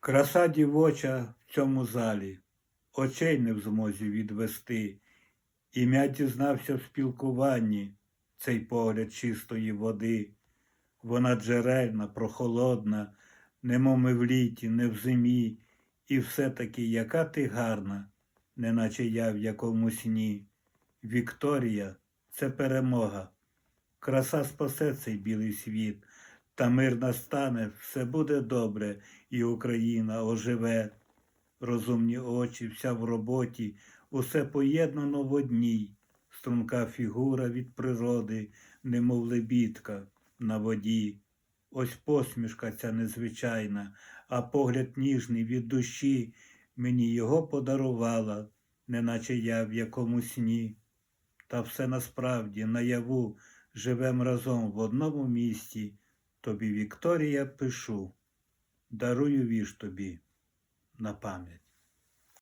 Краса дівоча в цьому залі, очей не в змозі відвести. Ім'я дізнався в спілкуванні, цей погляд чистої води. Вона джерельна, прохолодна, немов ми в літі, не в зимі, і все-таки яка ти гарна, неначе я в якомусь сні. Вікторія це перемога. Краса спасе цей білий світ, та мир настане, все буде добре, і Україна оживе. Розумні очі, вся в роботі, усе поєднано в одній. Струнка фігура від природи, немов лебідка на воді. Ось посмішка ця незвичайна, а погляд ніжний від душі мені його подарувала, неначе я в якомусь сні. Та все насправді наяву живем разом в одному місті. Тобі, Вікторія, пишу, дарую віж тобі на пам'ять.